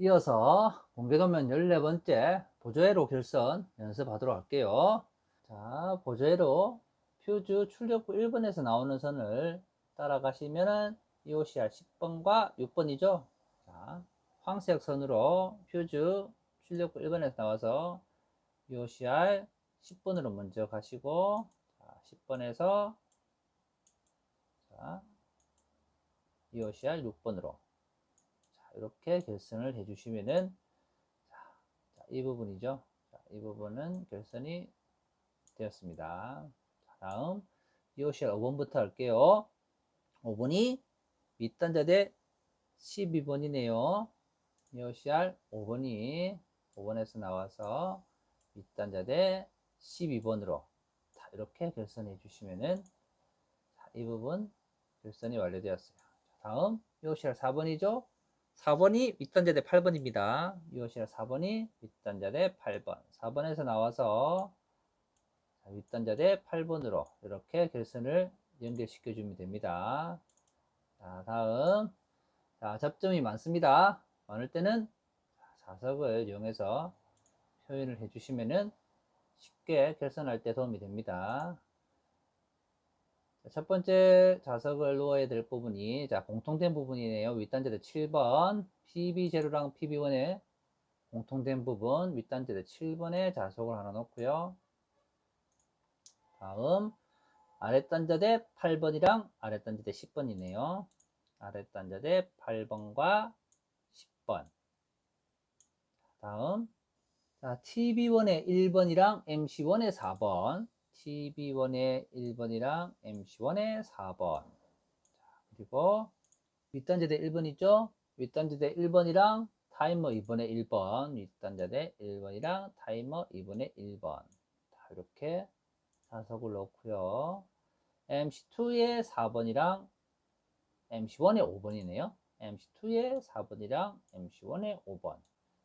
이어서 공개도면 14번째 보조회로 결선 연습하도록 할게요. 자, 보조회로 퓨즈 출력부 1번에서 나오는 선을 따라가시면은 EOCR 10번과 6번이죠. 자, 황색 선으로 퓨즈 출력부 1번에서 나와서 EOCR 10번으로 먼저 가시고 자, 10번에서 자, EOCR 6번으로 자, 이렇게 결선을 해주시면은 자, 자, 이 부분이죠. 자, 이 부분은 결선이 되었습니다. 자, 다음 EOCR 5번부터 할게요. 5번이 밑단자 대 12번이네요. EOCR 5번이 5번에서 나와서 밑단자 대 12번으로 자, 이렇게 결선해 주시면은 자, 이 부분 결선이 완료되었어요. 자, 다음 EOCR 4번이죠. 4번이 밑단자 대 8번입니다. EOCR 4번이 밑단자 대 8번. 4번에서 나와서 자, 윗단자 대 8번으로 이렇게 결선을 연결시켜 주면 됩니다. 자, 다음. 자, 접점이 많습니다. 많을 때는 자석을 이용해서 표현을 해주시면은 쉽게 결선할 때 도움이 됩니다. 자, 첫 번째 자석을 놓아야 될 부분이 자 공통된 부분이네요. 윗단자대 7번 PB0랑 PB1의 공통된 부분 윗단자대 7번에 자석을 하나 놓고요. 다음 아랫단자대 8번이랑 아랫단자대 10번이네요. 아랫단자대 8번과 10번. 다음 자, TB1의 1번이랑 MC1의 4번. TB1의 1번이랑 MC1의 4번. 자, 그리고 윗단자대 1번이죠? 윗단자대 1번이랑 타이머 2번의 1번. 윗단자대 1번이랑 타이머 2번의 1번. 자, 이렇게 자석을 넣고요. MC2의 4번이랑 MC1의 5번이네요. MC2의 4번이랑 MC1의 5번.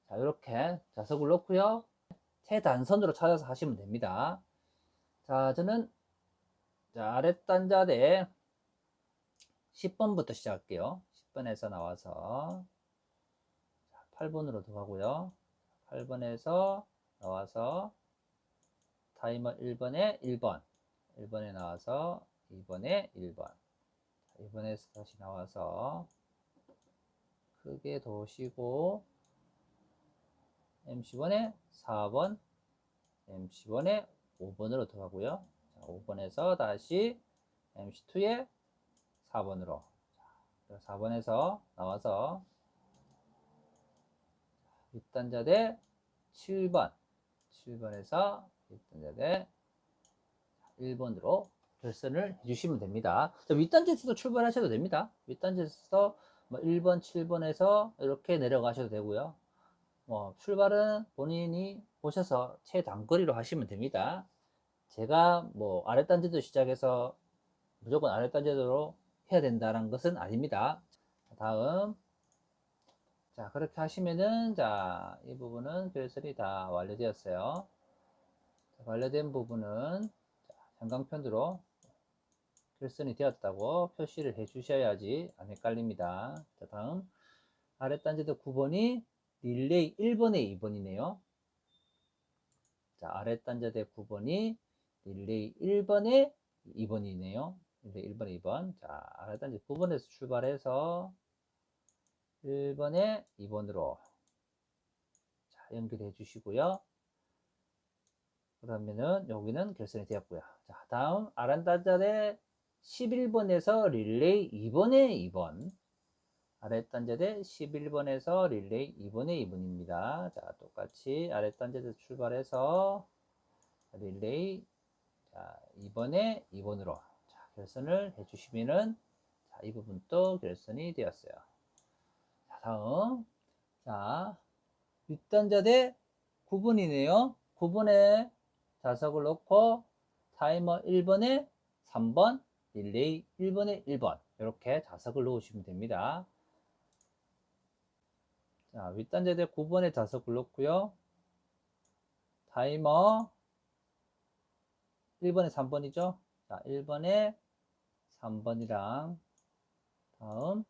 자, 이렇게 자석을 넣고요. 최단선으로 찾아서 하시면 됩니다. 자, 저는 자, 아랫단자대 10번부터 시작할게요. 10번에서 나와서 자, 8번으로 들어가고요. 8번에서 나와서 타이머 1번에 1번, 1번에 나와서 2번에 1번, 2번에서 다시 나와서 크게 도시고 MC1에 4번, MC1에 5번으로 들어가고요. 자, 5번에서 다시 MC2에 4번으로. 자, 4번에서 나와서 윗단자 대 7번, 7번에서 윗단자 대 1번으로 결선을 해주시면 됩니다. 자, 윗단지에서도 출발하셔도 됩니다. 윗단지에서 뭐 1번, 7번에서 이렇게 내려가셔도 되고요. 뭐 출발은 본인이 보셔서 최단거리로 하시면 됩니다. 제가 뭐 아랫단지도 시작해서 무조건 아랫단지로 해야 된다는 것은 아닙니다. 다음 자 그렇게 하시면은 자 이 부분은 결설이 다 완료되었어요. 자, 완료된 부분은 자, 형광펜으로 결선이 되었다고 표시를 해 주셔야지 안 헷갈립니다. 자 다음 아랫단지도 9번이 릴레이 1번에 2번이네요. 자, 아랫단자대 9번이 릴레이 1번에 2번이네요. 릴레이 1번에 2번. 자, 아랫단자 9번에서 출발해서 1번에 2번으로 자, 연결해 주시고요. 그러면은 여기는 결선이 되었고요. 자, 다음 아랫단자대 11번에서 릴레이 2번에 2번. 아랫단자대 11번에서 릴레이 2번에 2번입니다. 자, 똑같이 아랫단자대 출발해서 릴레이 자, 2번에 2번으로 자, 결선을 해주시면은 자, 이 부분도 결선이 되었어요. 자, 다음 자, 윗단자 대 9번이네요. 9번에 자석을 넣고 타이머 1번에 3번, 릴레이 1번에 1번 이렇게 자석을 넣으시면 됩니다. 자, 윗단자대 9번에 자석을 넣고요. 타이머 1번에 3번이죠. 자, 1번에 3번이랑 다음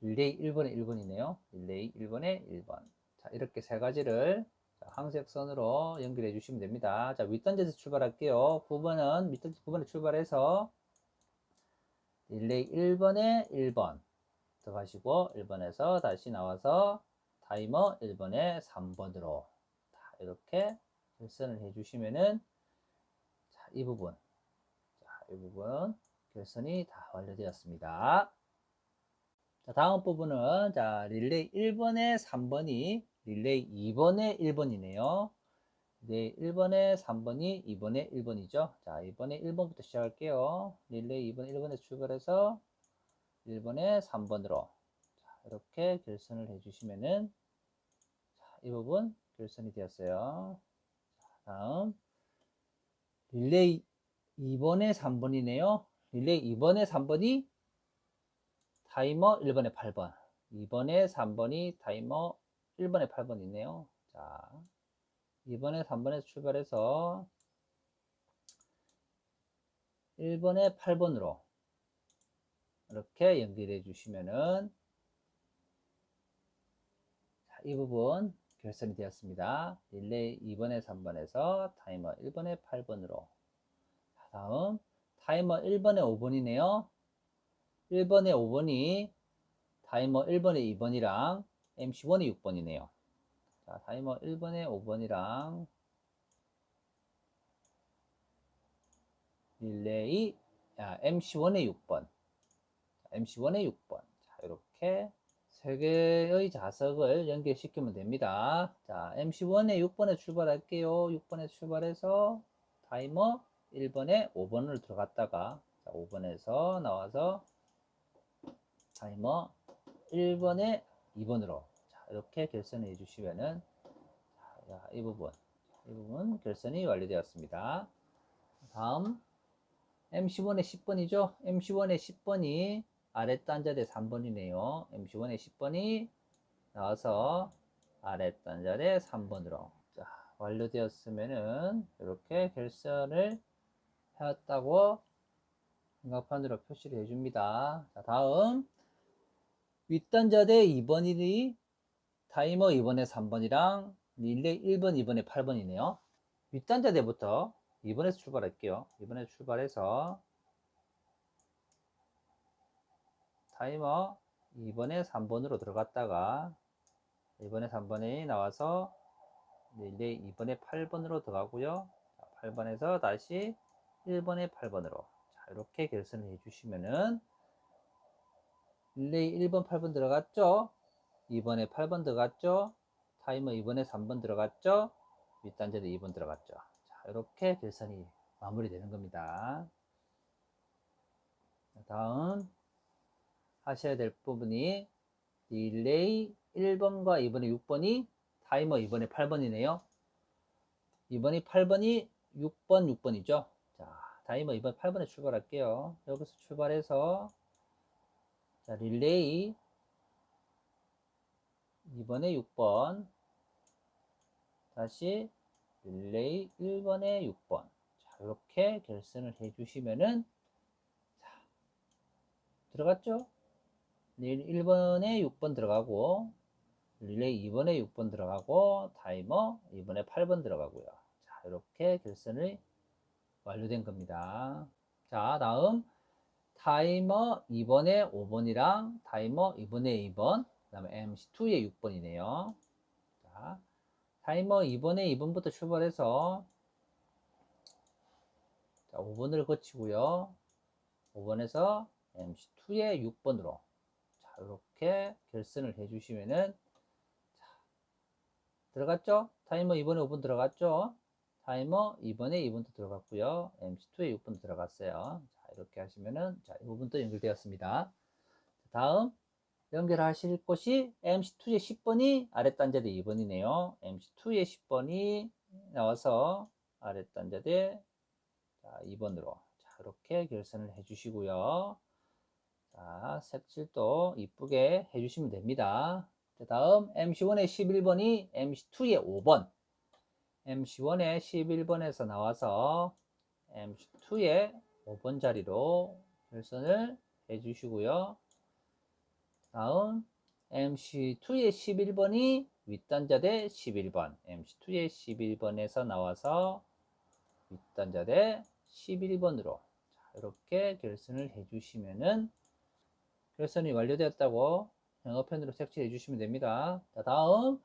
릴레이 1번에 1번이네요. 릴레이 1번에 1번. 자, 이렇게 세 가지를 자, 항색선으로 연결해 주시면 됩니다. 자, 윗단지에서 출발할게요. 9번은 밑단지 9번에 출발해서 릴레이 1번에 1번 들어가시고 1번에서 다시 나와서 타이머 1번에 3번으로 이렇게 결선을 해 주시면은 자, 이 부분 자, 이 부분 결선이 다 완료되었습니다. 자, 다음 부분은 자, 릴레이 1번에 3번이 릴레이 2번에 1번이네요. 네, 1번에 3번이 2번에 1번이죠. 자, 이번에 1번부터 시작할게요. 릴레이 2번 1번에 출발해서 1번에 3번으로 자, 이렇게 결선을 해주시면은 자, 이 부분 결선이 되었어요. 자, 다음 릴레이 2번에 3번이네요. 릴레이 2번에 3번이 타이머 1번에 8번 2번에 3번이 타이머 1번에 8번이네요. 자, 2번에 3번에서 출발해서 1번에 8번으로 이렇게 연결해 주시면은 자, 이 부분 결선이 되었습니다. 릴레이 2번에 3번에서 타이머 1번에 8번으로 자, 다음 타이머 1번에 5번이네요. 1번에 5번이 타이머 1번에 2번이랑 MC1에 6번이네요. 자, 타이머 1번에 5번이랑 릴레이 아, MC1에 6번 MC1에 6번 자, 이렇게 세 개의 자석을 연결시키면 됩니다. 자, MC1에 6번에 출발할게요. 6번에 출발해서 타이머 1번에 5번을 들어갔다가 자, 5번에서 나와서 타이머 1번에 2번으로 자, 이렇게 결선해 주시면은 자, 이 부분 이 부분 결선이 완료되었습니다. 다음 MC1의 10번이죠. MC1의 10번이 아랫단자대 3번이네요. MC1의 10번이 나와서 아랫단자대 3번으로 자, 완료되었으면은 이렇게 결선을 해왔다고 생각판으로 표시를 해줍니다. 자, 다음 윗단자대 2번이 타이머 2번에 3번이랑 릴레이 1번, 2번에 8번이네요. 윗단자대부터 2번에서 출발할게요. 2번에서 출발해서 타이머 2번에 3번으로 들어갔다가 2번에 3번에 나와서 릴레이 2번에 8번으로 들어가고요. 8번에서 다시 1번에 8번으로. 자, 이렇게 결선을 해주시면은 릴레이 1번 8번 들어갔죠? 2번에 8번 들어갔죠? 타이머 2번에 3번 들어갔죠? 윗단자도 2번 들어갔죠? 자 이렇게 결선이 마무리되는 겁니다. 다음 하셔야 될 부분이 릴레이 1번과 2번에 6번이 타이머 2번에 8번이네요. 2번이 8번이 6번 6번이죠. 자 타이머 2번 8번에 출발할게요. 여기서 출발해서 자, 릴레이 2번에 6번 다시 릴레이 1번에 6번. 자, 이렇게 결선을 해 주시면은 자, 들어갔죠? 1번에 6번 들어가고 릴레이 2번에 6번 들어가고 타이머 2번에 8번 들어가고요. 자, 이렇게 결선이 완료된 겁니다. 자, 다음 타이머 2번에 5번이랑 타이머 2번에 2번, 그 다음에 MC2에 6번이네요. 자, 타이머 2번에 2번부터 출발해서 자, 5번을 거치고요. 5번에서 MC2에 6번으로 자, 이렇게 결선을 해주시면은 자, 들어갔죠? 타이머 2번에 5번 들어갔죠? 타이머 2번에 2번도 들어갔고요. MC2에 6번 들어갔어요. 이렇게 하시면은 자, 이 부분도 연결되었습니다. 다음 연결하실 곳이 MC2의 10번이 아랫단자대 2번이네요. MC2의 10번이 나와서 아랫단자대 2번으로 자, 이렇게 결선을 해주시고요. 자, 색칠도 이쁘게 해주시면 됩니다. 자, 다음 MC1의 11번이 MC2의 5번 MC1의 11번에서 나와서 MC2의 5번 자리로 결선을 해 주시고요. 다음 MC2의 11번이 윗단자 대 11번. MC2의 11번에서 나와서 윗단자 대 11번으로 이렇게 결선을 해주시면은 결선이 완료되었다고 영어편으로 색칠해 주시면 됩니다. 자, 다음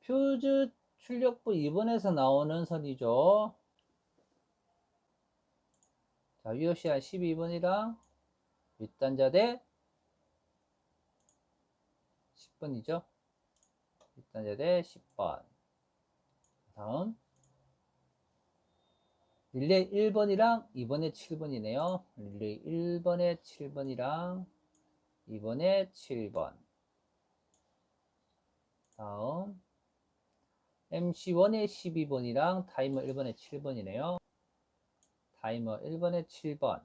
퓨즈 출력부 2번에서 나오는 선이죠. 자, UOCR 12번이랑 윗단자 대 10번이죠. 윗단자 대 10번. 다음 릴레이 1번이랑 2번에 7번이네요. 릴레이 1번에 7번이랑 2번에 7번. 다음 MC1에 12번이랑 타이머 1번에 7번이네요. 타이머 1번에 7번.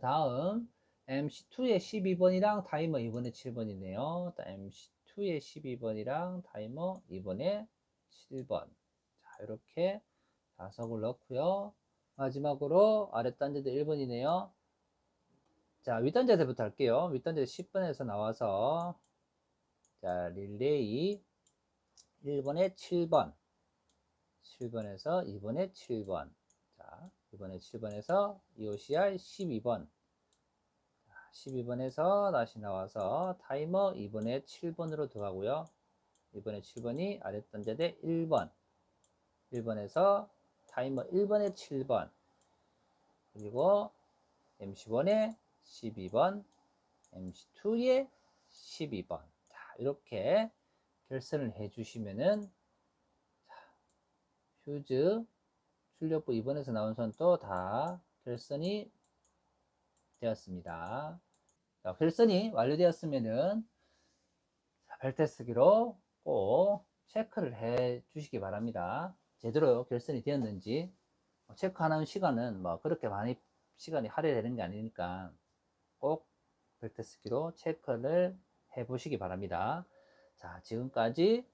다음 MC2에 12번이랑 타이머 2번에 7번이네요. MC2에 12번이랑 타이머 2번에 7번. 자, 이렇게 다섯을 넣고요. 마지막으로 아랫단자도 1번이네요. 자, 윗단자대부터 할게요. 윗단자대 10번에서 나와서 자, 릴레이 1번에 7번. 7번에서 2번에 7번. 자, 2번에 7번에서 EOCR 12번. 12번에서 다시 나와서 타이머 2번에 7번으로 들어가고요. 2번에 7번이 아랫단자대 1번. 1번에서 타이머 1번에 7번. 그리고 MC1에 12번 MC2에 12번 자 이렇게 결선을 해 주시면은 휴즈 출력부 2번에서 나온 선도 다 결선이 되었습니다. 자, 결선이 완료되었으면은 벨트 쓰기로 꼭 체크를 해 주시기 바랍니다. 제대로 결선이 되었는지 뭐 체크하는 시간은 뭐 그렇게 많이 시간이 할애되는 게 아니니까 꼭 벨트 쓰기로 체크를 해 보시기 바랍니다. 자, 지금까지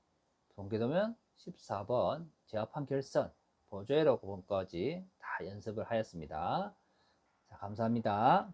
동계도면 14번 제압한 결선 보조회로 부분까지 다 연습을 하였습니다. 자, 감사합니다.